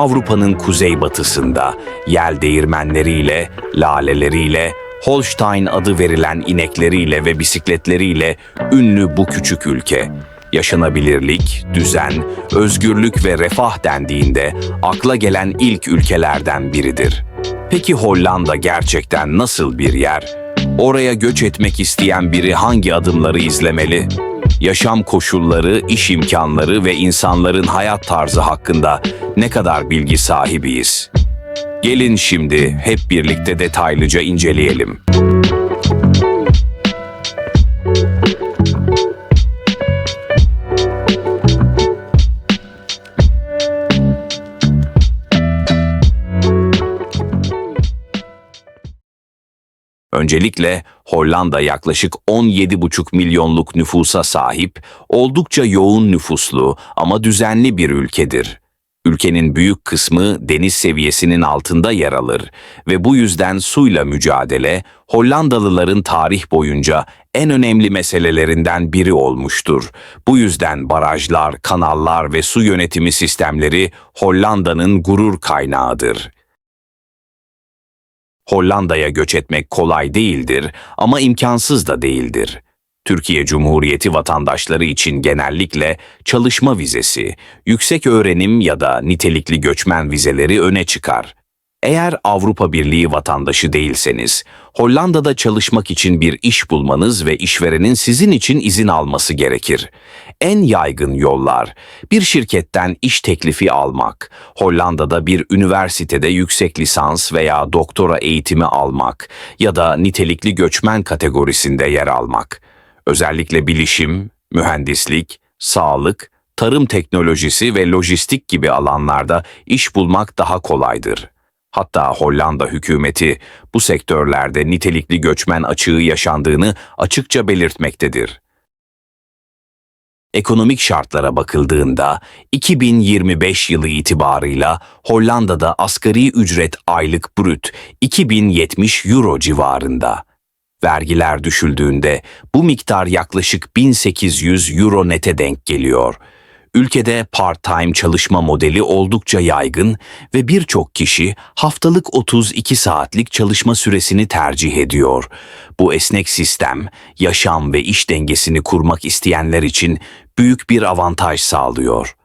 Avrupa'nın kuzeybatısında yel değirmenleriyle, laleleriyle, Holstein adı verilen inekleriyle ve bisikletleriyle ünlü bu küçük ülke. Yaşanabilirlik, düzen, özgürlük ve refah dendiğinde akla gelen ilk ülkelerden biridir. Peki Hollanda gerçekten nasıl bir yer? Oraya göç etmek isteyen biri hangi adımları izlemeli? Yaşam koşulları, iş imkanları ve insanların hayat tarzı hakkında ne kadar bilgi sahibiyiz? Gelin şimdi hep birlikte detaylıca inceleyelim. Öncelikle Hollanda yaklaşık 17,5 milyonluk nüfusa sahip, oldukça yoğun nüfuslu ama düzenli bir ülkedir. Ülkenin büyük kısmı deniz seviyesinin altında yer alır ve bu yüzden suyla mücadele Hollandalıların tarih boyunca en önemli meselelerinden biri olmuştur. Bu yüzden barajlar, kanallar ve su yönetimi sistemleri Hollanda'nın gurur kaynağıdır. Hollanda'ya göç etmek kolay değildir ama imkansız da değildir. Türkiye Cumhuriyeti vatandaşları için genellikle çalışma vizesi, yüksek öğrenim ya da nitelikli göçmen vizeleri öne çıkar. Eğer Avrupa Birliği vatandaşı değilseniz, Hollanda'da çalışmak için bir iş bulmanız ve işverenin sizin için izin alması gerekir. En yaygın yollar, bir şirketten iş teklifi almak, Hollanda'da bir üniversitede yüksek lisans veya doktora eğitimi almak ya da nitelikli göçmen kategorisinde yer almak. Özellikle bilişim, mühendislik, sağlık, tarım teknolojisi ve lojistik gibi alanlarda iş bulmak daha kolaydır. Hatta Hollanda hükümeti bu sektörlerde nitelikli göçmen açığı yaşandığını açıkça belirtmektedir. Ekonomik şartlara bakıldığında 2025 yılı itibarıyla Hollanda'da asgari ücret aylık brüt 2070 euro civarında. Vergiler düşüldüğünde bu miktar yaklaşık 1800 euro nete denk geliyor. Ülkede part-time çalışma modeli oldukça yaygın ve birçok kişi haftalık 32 saatlik çalışma süresini tercih ediyor. Bu esnek sistem, yaşam ve iş dengesini kurmak isteyenler için büyük bir avantaj sağlıyor.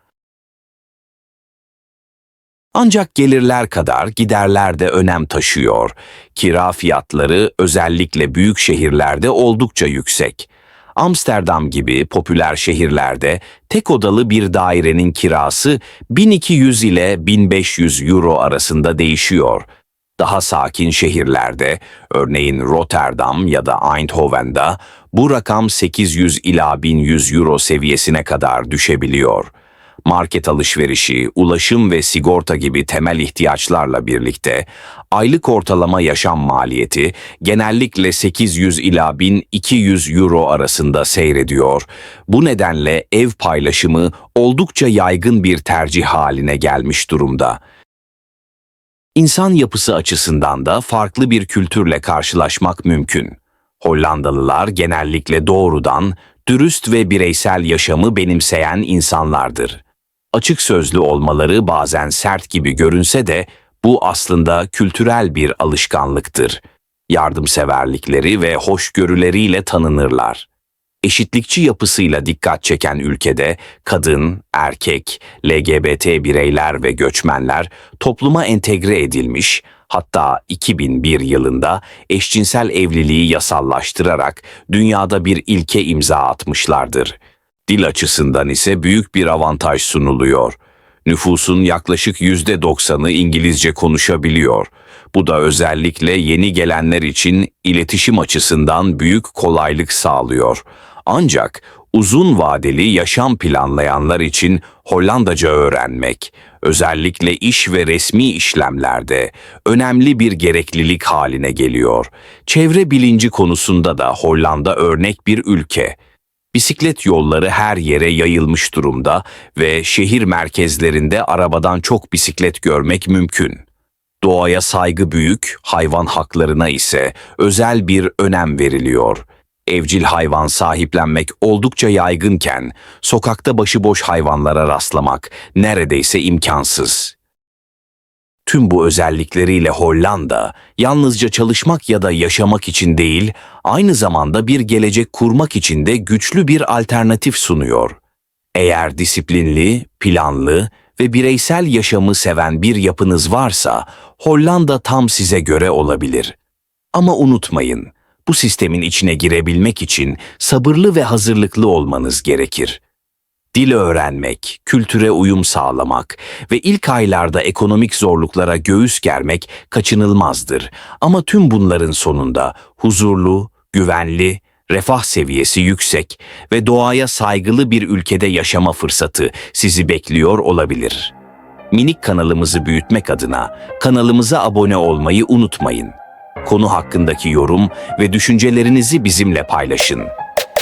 Ancak gelirler kadar giderler de önem taşıyor. Kira fiyatları özellikle büyük şehirlerde oldukça yüksek. Amsterdam gibi popüler şehirlerde tek odalı bir dairenin kirası 1200 ile 1500 euro arasında değişiyor. Daha sakin şehirlerde, örneğin Rotterdam ya da Eindhoven'da bu rakam 800 ila 1100 euro seviyesine kadar düşebiliyor. Market alışverişi, ulaşım ve sigorta gibi temel ihtiyaçlarla birlikte aylık ortalama yaşam maliyeti genellikle 800 ila 1200 euro arasında seyrediyor. Bu nedenle ev paylaşımı oldukça yaygın bir tercih haline gelmiş durumda. İnsan yapısı açısından da farklı bir kültürle karşılaşmak mümkün. Hollandalılar genellikle doğrudan, dürüst ve bireysel yaşamı benimseyen insanlardır. Açık sözlü olmaları bazen sert gibi görünse de bu aslında kültürel bir alışkanlıktır. Yardımseverlikleri ve hoşgörüleriyle tanınırlar. Eşitlikçi yapısıyla dikkat çeken ülkede kadın, erkek, LGBT bireyler ve göçmenler topluma entegre edilmiş, hatta 2001 yılında eşcinsel evliliği yasallaştırarak dünyada bir ilke imza atmışlardır. Dil açısından ise büyük bir avantaj sunuluyor. Nüfusun yaklaşık yüzde doksanı İngilizce konuşabiliyor. Bu da özellikle yeni gelenler için iletişim açısından büyük kolaylık sağlıyor. Ancak uzun vadeli yaşam planlayanlar için Hollandaca öğrenmek, özellikle iş ve resmi işlemlerde önemli bir gereklilik haline geliyor. Çevre bilinci konusunda da Hollanda örnek bir ülke. Bisiklet yolları her yere yayılmış durumda ve şehir merkezlerinde arabadan çok bisiklet görmek mümkün. Doğaya saygı büyük, hayvan haklarına ise özel bir önem veriliyor. Evcil hayvan sahiplenmek oldukça yaygınken, sokakta başıboş hayvanlara rastlamak neredeyse imkansız. Tüm bu özellikleriyle Hollanda, yalnızca çalışmak ya da yaşamak için değil, aynı zamanda bir gelecek kurmak için de güçlü bir alternatif sunuyor. Eğer disiplinli, planlı ve bireysel yaşamı seven bir yapınız varsa, Hollanda tam size göre olabilir. Ama unutmayın, bu sistemin içine girebilmek için sabırlı ve hazırlıklı olmanız gerekir. Dil öğrenmek, kültüre uyum sağlamak ve ilk aylarda ekonomik zorluklara göğüs germek kaçınılmazdır. Ama tüm bunların sonunda huzurlu, güvenli, refah seviyesi yüksek ve doğaya saygılı bir ülkede yaşama fırsatı sizi bekliyor olabilir. Minik kanalımızı büyütmek adına kanalımıza abone olmayı unutmayın. Konu hakkındaki yorum ve düşüncelerinizi bizimle paylaşın.